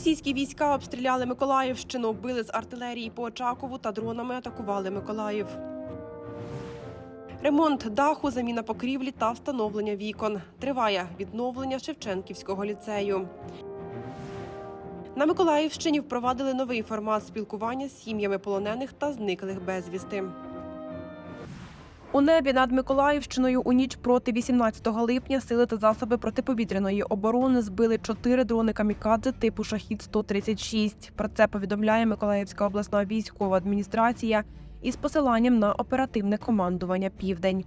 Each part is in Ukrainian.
Російські війська обстріляли Миколаївщину, били з артилерії по Очакову та дронами атакували Миколаїв. Ремонт даху, заміна покрівлі та встановлення вікон. Триває відновлення Шевченківського ліцею. На Миколаївщині впровадили новий формат спілкування з сім'ями полонених та зниклих безвісти. У небі над Миколаївщиною у ніч проти 18 липня сили та засоби протиповітряної оборони збили чотири дрони камікадзе типу шахід 136 Про це повідомляє Миколаївська обласна військова адміністрація із посиланням на оперативне командування Південь.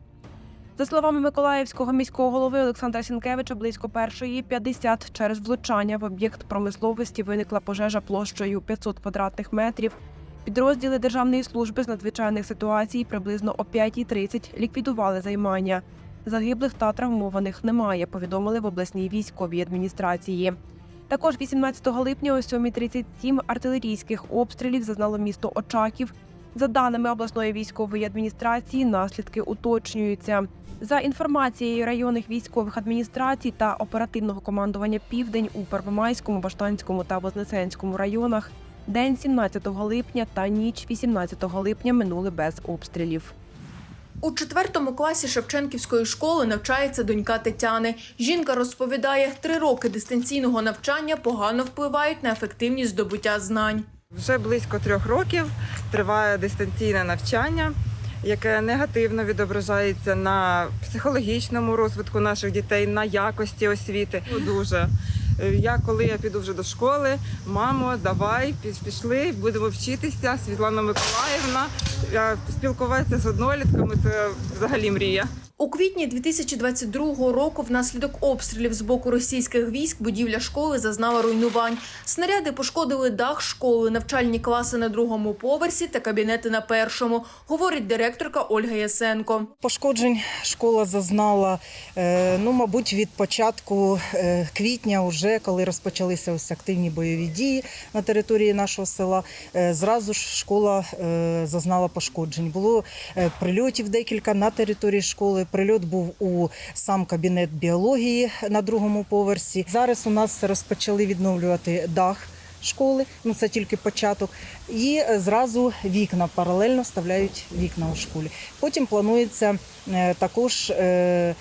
За словами Миколаївського міського голови Олександра Сінкевича, близько першої 50 через влучання в об'єкт промисловості виникла пожежа площею 500 квадратних метрів. Підрозділи Державної служби з надзвичайних ситуацій приблизно о 5.30 ліквідували займання. Загиблих та травмованих немає, повідомили в обласній військовій адміністрації. Також 18 липня о 7.37 артилерійських обстрілів зазнало місто Очаків. За даними обласної військової адміністрації, наслідки уточнюються. За інформацією районних військових адміністрацій та оперативного командування Південь у Первомайському, Баштанському та Вознесенському районах день 17 липня та ніч 18 липня минули без обстрілів. У четвертому класі Шевченківської школи навчається донька Тетяни. Жінка розповідає, три роки дистанційного навчання погано впливають на ефективність здобуття знань. Вже близько трьох років триває дистанційне навчання, яке негативно відображається на психологічному розвитку наших дітей, на якості освіти. Дуже. Е, Я коли я піду вже до школи, мамо, давай, пішли, будемо вчитися. Світлана Миколаївна, спілкуватися з однолітками це взагалі мрія. У квітні 2022 року внаслідок обстрілів з боку російських військ будівля школи зазнала руйнувань. Снаряди пошкодили дах школи, навчальні класи на другому поверсі та кабінети на першому, говорить директорка Ольга Ясенко. Пошкоджень школа зазнала, е, ну, мабуть, від початку е, квітня, вже коли розпочалися ось активні бойові дії на території нашого села. е, Зразу ж школа зазнала пошкоджень. Було прильотів декілька на території школи. Прильот був у сам кабінет біології на другому поверсі. Зараз у нас розпочали відновлювати дах. Школи, ну це тільки початок, і е, зразу вікна паралельно вставляють вікна у школі. Потім планується е, також е,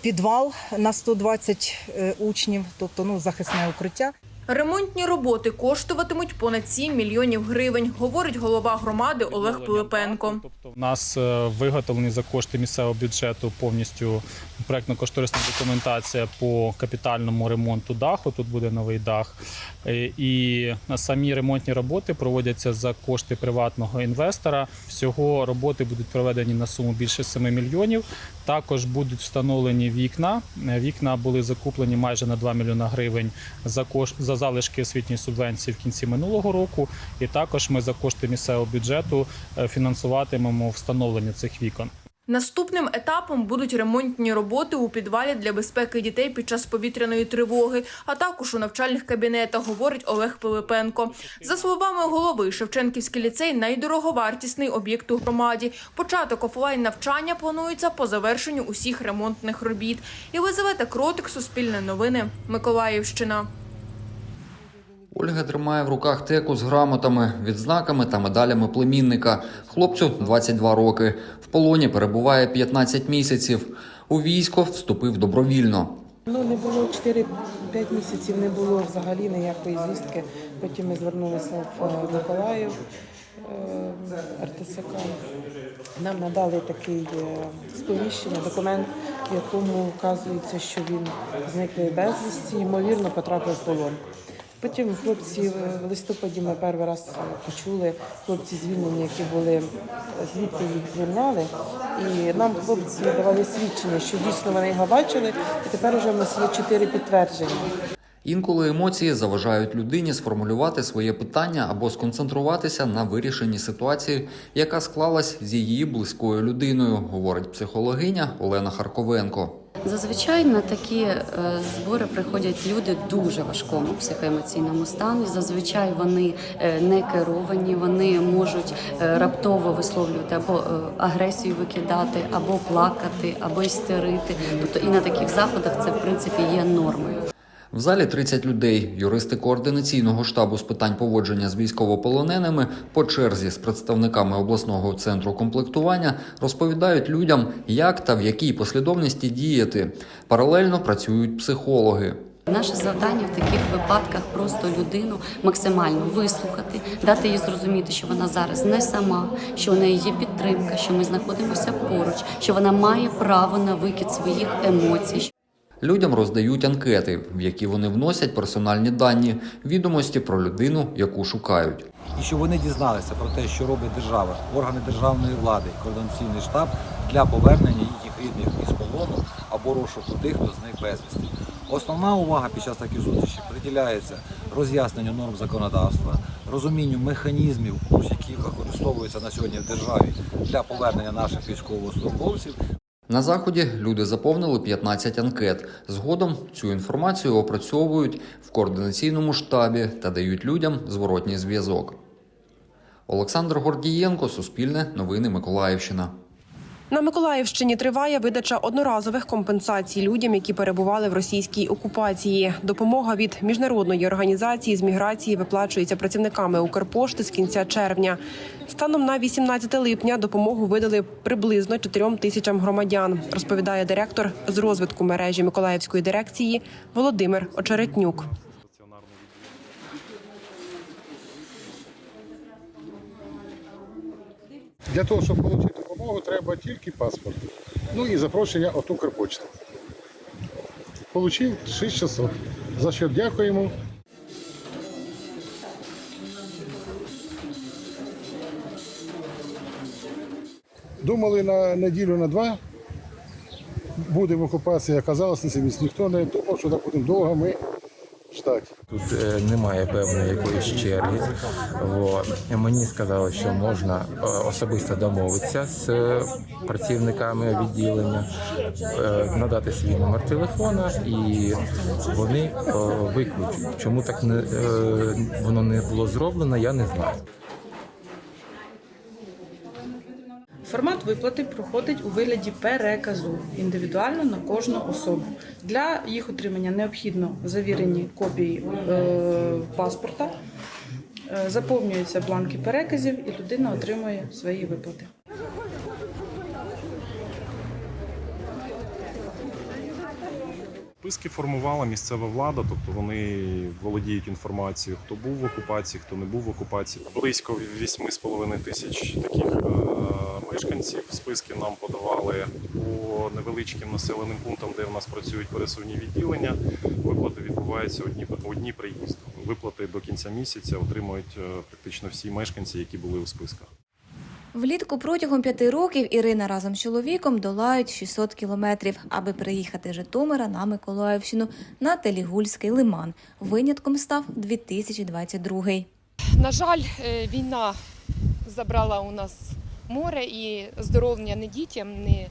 підвал на 120 е, учнів, тобто ну, захисне укриття. Ремонтні роботи коштуватимуть понад 7 мільйонів гривень, говорить голова громади Олег Пилипенко. Тобто в нас е, виготовлені за кошти місцевого бюджету повністю проектно-кошторисна документація по капітальному ремонту даху. Тут буде новий дах. Е, І самі ремонтні роботи проводяться за кошти приватного інвестора. Всього роботи будуть проведені на суму більше 7 мільйонів. Також будуть встановлені вікна. Е, Вікна були закуплені майже на 2 мільйона гривень за кош... за залишки освітньої субвенції в кінці минулого року. І також ми за кошти місцевого бюджету е, фінансуватимемо встановлення цих вікон. Наступним етапом будуть ремонтні роботи у підвалі для безпеки дітей під час повітряної тривоги, а також у навчальних кабінетах, говорить Олег Пилипенко. За словами голови, Шевченківський ліцей найдороговартісний об'єкт у громаді. Початок офлайн навчання планується по завершенню усіх ремонтних робіт. Єлизавета Кротик, Суспільне новини, Миколаївщина. Ольга тримає в руках теку з грамотами, відзнаками та медалями племінника. Хлопцю 22 роки. В полоні перебуває 15 місяців. У військо вступив добровільно. Ну, не було 4-5 місяців, не було взагалі ніякої звістки. Потім ми звернулися в е, Миколаїв е, РТСК. Нам надали такий е, сповіщення, документ, в якому вказується, що він зниклий безвісті, ймовірно, потрапив в полон. Потім хлопці в листопаді ми перший раз почули хлопці звільнені, які були звідти їх звільняли. І нам хлопці давали свідчення, що дійсно вони його бачили, і тепер вже в нас є чотири підтвердження. Інколи емоції заважають людині сформулювати своє питання або сконцентруватися на вирішенні ситуації, яка склалась з її близькою людиною, говорить психологиня Олена Харковенко. Зазвичай на такі е, збори приходять люди дуже важкому психоемоційному стані. Зазвичай вони е, не керовані, вони можуть е, раптово висловлювати або агресію викидати, або плакати, або істерити. Тобто і на таких заходах це в принципі є нормою. В залі 30 людей. Юристи координаційного штабу з питань поводження з військовополоненими по черзі з представниками обласного центру комплектування розповідають людям, як та в якій послідовності діяти. Паралельно працюють психологи. Наше завдання в таких випадках просто людину максимально вислухати, дати їй зрозуміти, що вона зараз не сама, що у неї є підтримка, що ми знаходимося поруч, що вона має право на викид своїх емоцій. Людям роздають анкети, в які вони вносять персональні дані, відомості про людину, яку шукають. і щоб вони дізналися про те, що робить держава, органи державної влади, координаційний штаб для повернення їхніх рідних із полону або розшуку тих, хто зник безвісти. Основна увага під час таких зустрічей приділяється роз'ясненню норм законодавства, розумінню механізмів, які використовуються на сьогодні в державі для повернення наших військовослужбовців На заході люди заповнили 15 анкет. Згодом цю інформацію опрацьовують в координаційному штабі та дають людям зворотній зв'язок. Олександр Гордієнко, Суспільне, Новини Миколаївщина. На Миколаївщині триває видача одноразових компенсацій людям, які перебували в російській окупації. Допомога від міжнародної організації з міграції виплачується працівниками Укрпошти з кінця червня. Станом на 18 липня допомогу видали приблизно 4 тисячам громадян, розповідає директор з розвитку мережі Миколаївської дирекції Володимир Очеретнюк. Для того, щоб отримати допомогу, треба тільки паспорт. Ну і запрошення від Укрпочти. Получив 6600. За що дякуємо. Думали на неділю на два. Буде в окупації, оказалось. Ніхто не думав, що так будемо довго ми. Тут е, немає певної якоїсь черги. Мені сказали, що можна е, особисто домовитися з е, працівниками відділення, надати свій номер телефона, і вони викличуть. Чому так не воно не було зроблено, я не знаю. Формат виплати проходить у вигляді переказу індивідуально на кожну особу. Для їх отримання необхідно завірені копії е, паспорта, е, заповнюються бланки переказів, і людина отримує свої виплати. Списки формувала місцева влада, тобто вони володіють інформацією, хто був в окупації, хто не був в окупації. Близько 8,5 тисяч таких е, мешканців списки нам подавали по невеличким населеним пунктам, де в нас працюють пересувні відділення. Виплати відбуваються одні одні приїзд. Виплати до кінця місяця отримують е, практично всі мешканці, які були у списках. Влітку протягом п'яти років Ірина разом з чоловіком долають 600 кілометрів, аби приїхати з Житомира на Миколаївщину на Телігульський лиман. Винятком став 2022 На жаль, е, війна забрала у нас море і здоров'я не дітям, ні,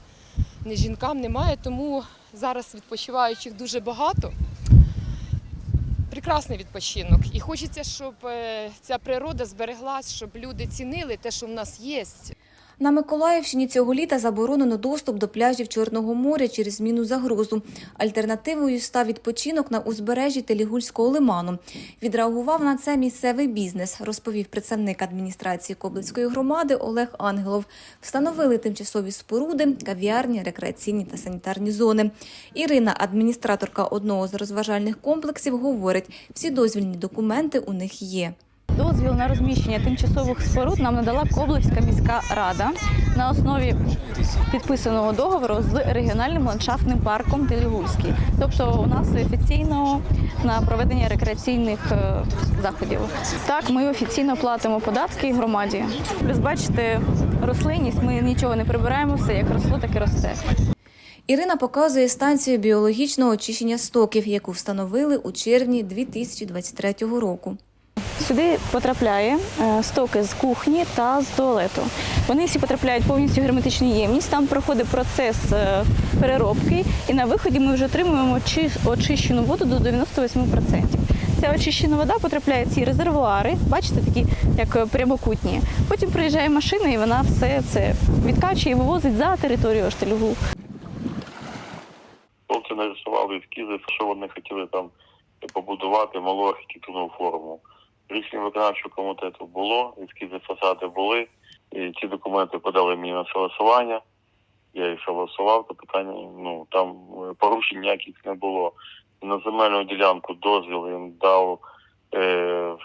не жінкам немає, тому зараз відпочиваючих дуже багато. Прекрасний відпочинок. І хочеться, щоб е, ця природа збереглась, щоб люди цінили те, що в нас є. На Миколаївщині цього літа заборонено доступ до пляжів Чорного моря через зміну загрозу. Альтернативою став відпочинок на узбережжі Телігульського лиману. Відреагував на це місцевий бізнес, розповів представник адміністрації Коблицької громади Олег Ангелов. Встановили тимчасові споруди, кав'ярні, рекреаційні та санітарні зони. Ірина, адміністраторка одного з розважальних комплексів, говорить, всі дозвільні документи у них є. Дозвіл на розміщення тимчасових споруд нам надала Коблівська міська рада на основі підписаного договору з регіональним ландшафтним парком Телігульський. Тобто у нас офіційно на проведення рекреаційних е, заходів. Так, ми офіційно платимо податки громаді. Плюс бачите, рослинність ми нічого не прибираємо, все як росло, так і росте. Ірина показує станцію біологічного очищення стоків, яку встановили у червні 2023 року. Сюди потрапляє е, стоки з кухні та з туалету. Вони всі потрапляють повністю в герметичну ємність. Там проходить процес е, переробки, і на виході ми вже отримуємо очищену воду до 98%. Ця очищена вода потрапляє в ці резервуари, бачите, такі як е, прямокутні. Потім приїжджає машина, і вона все це відкачує і вивозить за територію Штельгу. Хлопці нарисували ескізи, що вони хотіли там побудувати малу архітектурну форму. Рішення виконавчого комітету було, ескізи фасади були. І ці документи подали мені на согласування. Я їх согласував, то питання, ну там е, порушень ніяких не було. На земельну ділянку дозвіл їм дав е,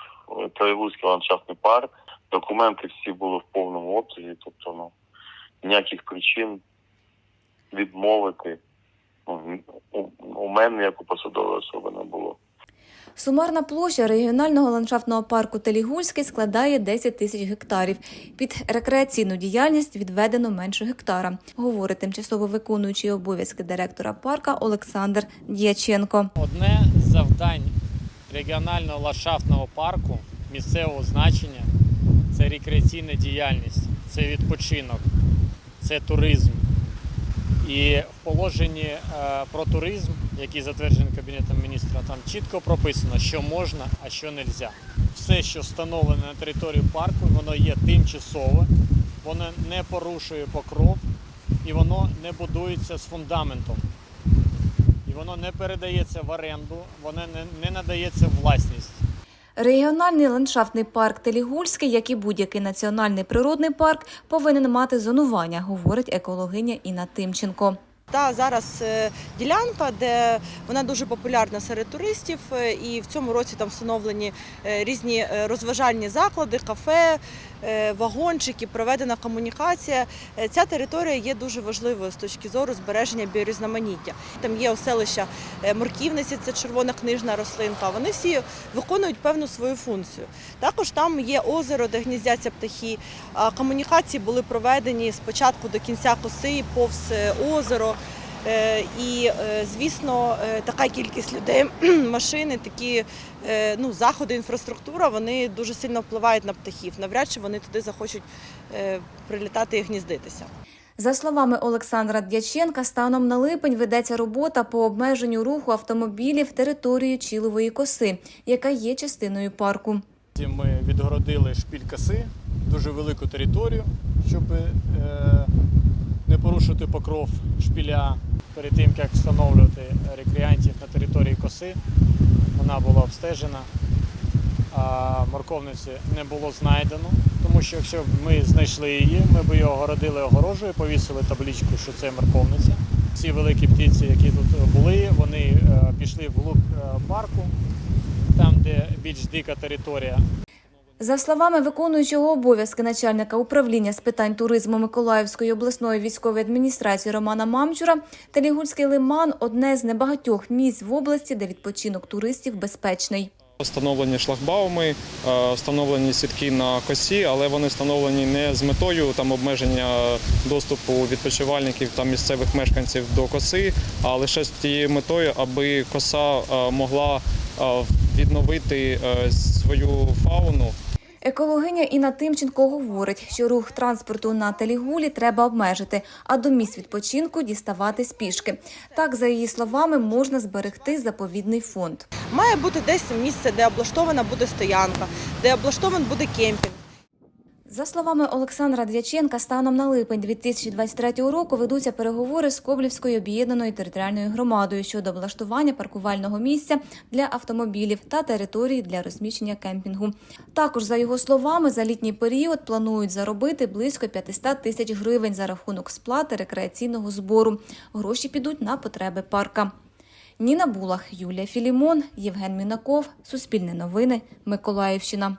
Троєвузький ландшафтний парк. Документи всі були в повному обсязі, тобто ну, ніяких причин відмовити ну, у, у мене, як у посадової особи, не було. Сумарна площа регіонального ландшафтного парку Телігульський складає 10 тисяч гектарів. Під рекреаційну діяльність відведено менше гектара, говорить тимчасово виконуючий обов'язки директора парка Олександр Дяченко. Одне з завдань регіонального ландшафтного парку місцевого значення це рекреаційна діяльність, це відпочинок, це туризм. І в положенні е, про туризм, який затверджений Кабінетом міністра, там чітко прописано, що можна, а що не можна. Все, що встановлено на території парку, воно є тимчасове, воно не порушує покров і воно не будується з фундаментом. І воно не передається в оренду, воно не, не надається власність. Регіональний ландшафтний парк Телігульський, як і будь-який національний природний парк, повинен мати зонування, говорить екологиня Інна Тимченко. Та зараз е, ділянка, де вона дуже популярна серед туристів, е, і в цьому році там встановлені е, різні розважальні заклади, кафе, вагончики, проведена комунікація. Ця територія є дуже важливою з точки зору збереження біорізноманіття. Там є оселища морківниці, це червона книжна рослинка. Вони всі виконують певну свою функцію. Також там є озеро, де гніздяться птахи. Комунікації були проведені спочатку до кінця коси, повз озеро. Е, І, е, звісно, е, така кількість людей, машини, такі ну, заходи, інфраструктура, вони дуже сильно впливають на птахів. Навряд чи вони туди захочуть прилітати і гніздитися. За словами Олександра Дяченка, станом на липень ведеться робота по обмеженню руху автомобілів територією Чілової коси, яка є частиною парку. Ми відгородили шпіль коси, дуже велику територію, щоб не порушити покров шпіля перед тим, як встановлювати рекреантів на території коси. Вона була обстежена, а морковниці не було знайдено, тому що якщо б ми знайшли її, ми б її огородили огорожею, повісили табличку, що це морковниця. Ці великі птиці, які тут були, вони е, пішли вглуб е, парку, там, де більш дика територія. За словами виконуючого обов'язки начальника управління з питань туризму Миколаївської обласної військової адміністрації Романа Мамчура, Телігульський лиман одне з небагатьох місць в області, де відпочинок туристів безпечний. Встановлені шлагбауми, е, встановлені сітки на косі, але вони встановлені не з метою там обмеження доступу відпочивальників та місцевих мешканців до коси, а лише з тією метою, аби коса е, могла е, відновити свою фауну. Екологиня Інна Тимченко говорить, що рух транспорту на Телігулі треба обмежити, а до місць відпочинку діставати спішки. Так, за її словами, можна зберегти заповідний фонд. Має бути десь місце, де облаштована буде стоянка, де облаштований буде кемпінг. За словами Олександра Дяченка, станом на липень 2023 року ведуться переговори з Коблівською об'єднаною територіальною громадою щодо облаштування паркувального місця для автомобілів та території для розміщення кемпінгу. Також, за його словами, за літній період планують заробити близько 500 тисяч гривень за рахунок сплати рекреаційного збору. Гроші підуть на потреби парка. Ніна Булах, Юлія Філімон, Євген Мінаков, Суспільне новини, Миколаївщина.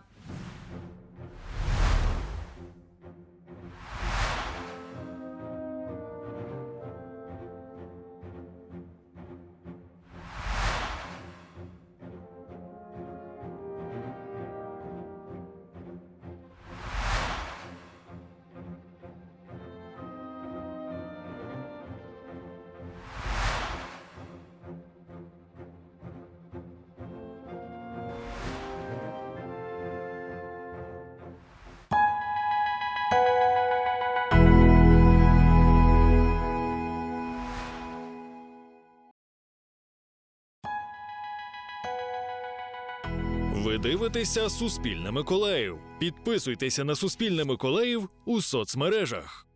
Дивитеся Суспільне Миколаїв. Підписуйтеся на Суспільне Миколаїв у соцмережах.